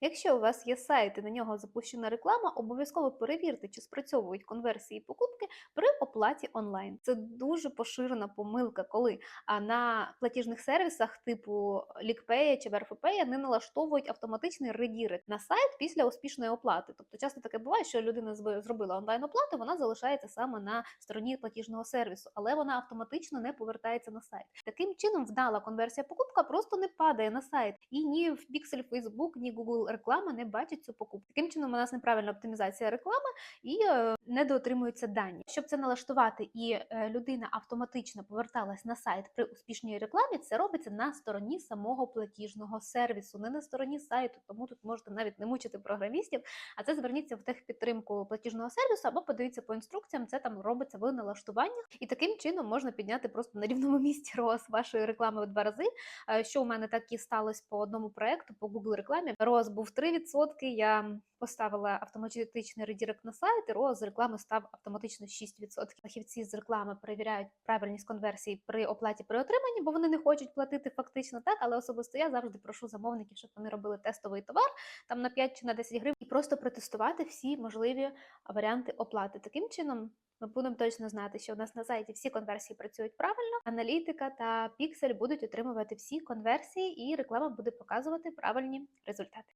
Якщо у вас є сайт і на нього запущена реклама, обов'язково перевірте, чи спрацьовують конверсії покупки при оплаті онлайн. Це дуже поширена помилка, коли на платіжних сервісах типу LickPay чи Verfopay не налаштовують автоматичний редірект на сайт після успішної оплати. Тобто часто таке буває, що людина зробила онлайн оплату, вона залишається саме на стороні платіжного сервісу, але вона автоматично не повертається на сайт. Таким чином, вдала конверсія покупка просто не падає на сайт, і ні в Pixel, Facebook, ні Google реклама не бачить цю покупку. Таким чином, у нас неправильна оптимізація реклами і е, недоотримуються дані. Щоб це налаштувати і е, людина автоматично поверталась на сайт при успішній рекламі, це робиться на стороні самого платіжного сервісу, не на стороні сайту. Тому тут можете навіть не мучити програмістів, а це зверніться в техпідтримку платіжного сервісу або подивіться по інструкціям. Це там робиться в налаштуваннях, і таким чином можна підняти просто на рівному місці роз вашої реклами в два рази. Е, Що у мене так і сталося по одному проекту по Google рекламі. Роз був 3%, Я поставила автоматичний редірект на сайт, і роз реклами став автоматично 6%. Фахівці з реклами перевіряють правильність конверсії при оплаті при отриманні, бо вони не хочуть платити фактично так. Але особисто я завжди прошу замовників, щоб вони робили тестовий товар там на 5 чи на 10 гривень, і просто протестувати всі можливі варіанти оплати. Таким чином. Ми будемо точно знати, що у нас на сайті всі конверсії працюють правильно. Аналітика та піксель будуть отримувати всі конверсії, і реклама буде показувати правильні результати.